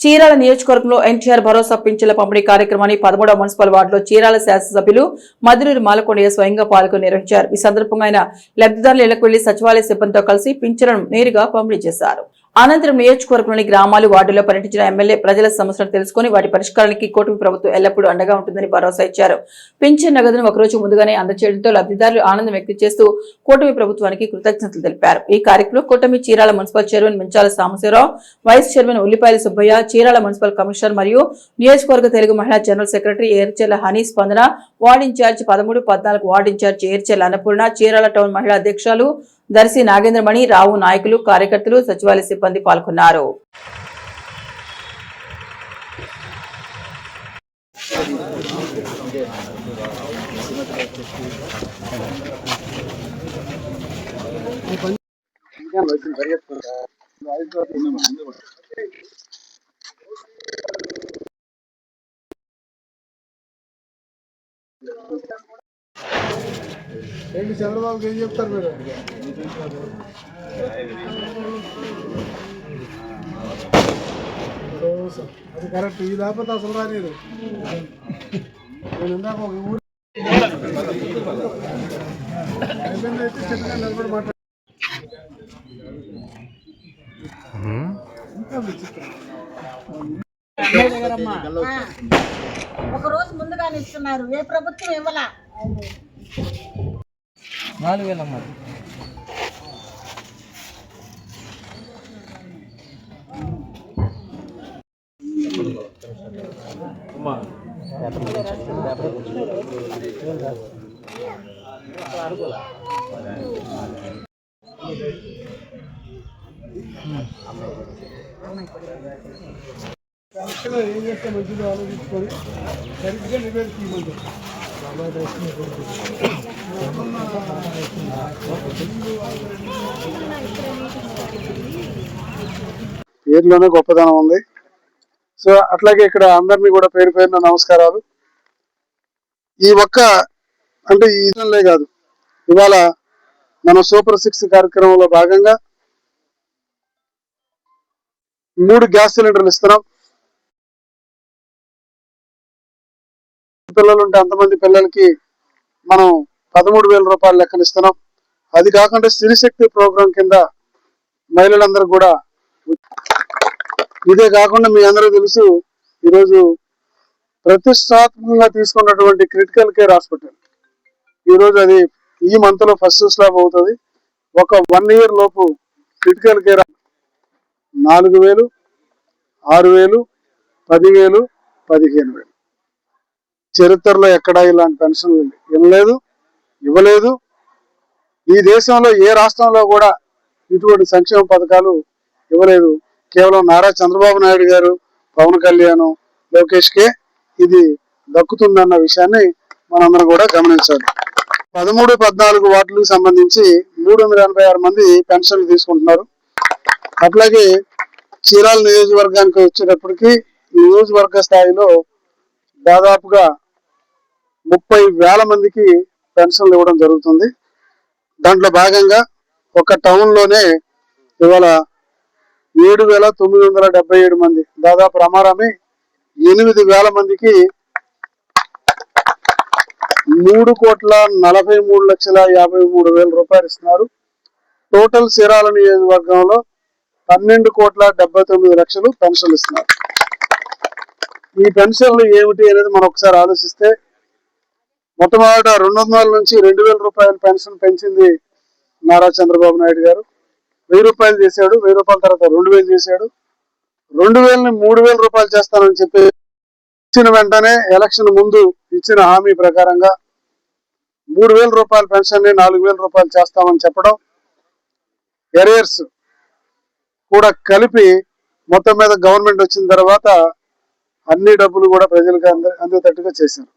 చీరాల నియోజకవర్గంలో ఎన్టీఆర్ భరోసా పింఛన్ల పంపిణీ కార్యక్రమాన్ని పదమూడవ మున్సిపల్ వార్డులో చీరాల శాసనసభ్యులు మధురూరి మాలకొండయ్య స్వయంగా పాల్గొని నిర్వహించారు. ఈ సందర్భంగా ఆయన లబ్ధిదారుల ఇళ్ళకు వెళ్ళి సచివాలయ సిబ్బందితో కలిసి పింఛన్లను నేరుగా పంపిణీ చేశారు. అనంతరం నియోజకవర్గంలోని గ్రామాలు వార్డుల్లో పర్యటించిన ఎమ్మెల్యే ప్రజల సమస్యలను తెలుసుకుని వాటి పరిష్కారానికి కూటమి ప్రభుత్వం ఎల్లప్పుడూ అండగా ఉంటుందని భరోసా ఇచ్చారు. పింఛన్ నగదును ఒకరోజు ముందుగానే అందచేయడంతో లబ్ధిదారులు ఆనందం వ్యక్తం చేస్తూ కూటమి ప్రభుత్వానికి కృతజ్ఞతలు తెలిపారు. ఈ కార్యక్రమంలో కూటమి Chirala municipal chairman Minchala Sambasivarao vice chairman Ullipayala Subbaiah Chirala municipal commissioner మరియు నియోజకవర్గ తెలుగు మహిళా general secretary Erchella Honey Spandana ward incharge పదమూడు పద్నాలుగు ward incharge Erchella Annapurna Chirala town మహిళా అధ్యక్షులు దర్శి నాగేంద్రమణి రావు నాయకులు కార్యకర్తలు సచివాలయ సిబ్బంది పాల్గొన్నారు. ఏంటి చంద్రబాబుకి ఏం చెప్తారు మీరు? అది కరెక్ట్ ఈ లేకపోతే అసలు రాలేదు. నేను ఇందాక ఒక ఊరు అయిపోయింది అయితే నిలబడి మాట్లాడు ఒక రోజు ముందుగానే ఇస్తున్నారు. ఏ ప్రభుత్వం ఇవ్వలా? నాలుగు వేల కరెక్ట్గా ఏం చేస్తే మంచిదో ఆలోచించుకొని సరిగ్గా నివేదిక ఇవ్వమంటారు. పేరులోనే గొప్పదనం ఉంది. సో అట్లాగే ఇక్కడ అందరినీ కూడా పేరు పేరున నమస్కారాలు. ఈ ఒక్క అంటే ఈ ఇదంలే కాదు. ఇవాళ మన సూపర్ సిక్స్ కార్యక్రమంలో భాగంగా మూడు గ్యాస్ సిలిండర్లు ఇస్తున్నాం. పిల్లలు ఉంటే అంతమంది పిల్లలకి మనం పదమూడు వేల రూపాయలు లెక్కనిస్తున్నాం అది కాకుండా శక్తి ప్రోగ్రాం కింద మహిళలందరూ కూడా ఇదే కాకుండా మీ అందరూ తెలుసు ఈరోజు ప్రతిష్టాత్మకంగా తీసుకున్నటువంటి క్రిటికల్ కేర్ హాస్పిటల్. ఈరోజు అది ఈ మంత్లో ఫస్ట్ స్లాబ్ అవుతుంది. ఒక వన్ ఇయర్ లోపు క్రిటికల్ కేర్ నాలుగు వేలు ఆరు వేలు పదివేలు పదిహేను వేలు. చరిత్రలో ఎక్కడా ఇలాంటి పెన్షన్లు ఇవ్వలేదు ఇవ్వలేదు. ఈ దేశంలో ఏ రాష్ట్రంలో కూడా ఇటువంటి సంక్షేమ పథకాలు ఇవ్వలేదు. కేవలం నారా చంద్రబాబు నాయుడు గారు పవన్ కళ్యాణ్ లోకేష్ కే ఇది దక్కుతుందన్న విషయాన్ని మనందరం కూడా గమనించాలి. పదమూడు పద్నాలుగు వార్డులకు సంబంధించి మూడు వందల ఎనభై ఆరు మంది పెన్షన్లు తీసుకుంటున్నారు. అట్లాగే చీరాల నియోజకవర్గానికి వచ్చేటప్పటికి నియోజకవర్గ స్థాయిలో దాదాపుగా ముప్పై వేల మందికి పెన్షన్లు ఇవ్వడం జరుగుతుంది. దాంట్లో భాగంగా ఒక టౌన్లోనే ఇవాళ ఏడు వేల తొమ్మిది వందల డెబ్బై ఏడు మంది దాదాపు రమారామి ఎనిమిది వేల మందికి మూడు కోట్ల నలభై మూడు లక్షల యాభై మూడు వేల రూపాయలు ఇస్తున్నారు. టోటల్ సిరాల నియోజకవర్గంలో పన్నెండు కోట్ల డెబ్బై తొమ్మిది లక్షలు పెన్షన్లు ఇస్తున్నారు. ఈ పెన్షన్లు ఏమిటి అనేది మనం ఒకసారి ఆలోచిస్తే మొట్టమొదట రెండు వందల నుంచి రెండు వేల రూపాయల పెన్షన్ పెంచింది నారా చంద్రబాబు నాయుడు గారు. వెయ్యి రూపాయలు చేశాడు వెయ్యి రూపాయల తర్వాత రెండు వేలు చేశాడు. రెండు వేలని మూడు వేల రూపాయలు చేస్తానని చెప్పి ఇచ్చిన వెంటనే ఎలక్షన్ ముందు ఇచ్చిన హామీ ప్రకారంగా మూడు వేల రూపాయల పెన్షన్ నాలుగు వేల రూపాయలు చేస్తామని చెప్పడం ఎరియర్స్ కూడా కలిపి మొత్తం మీద గవర్నమెంట్ వచ్చిన తర్వాత అన్ని డబ్బులు కూడా ప్రజలకు అంద అందేటట్టుగా చేశారు.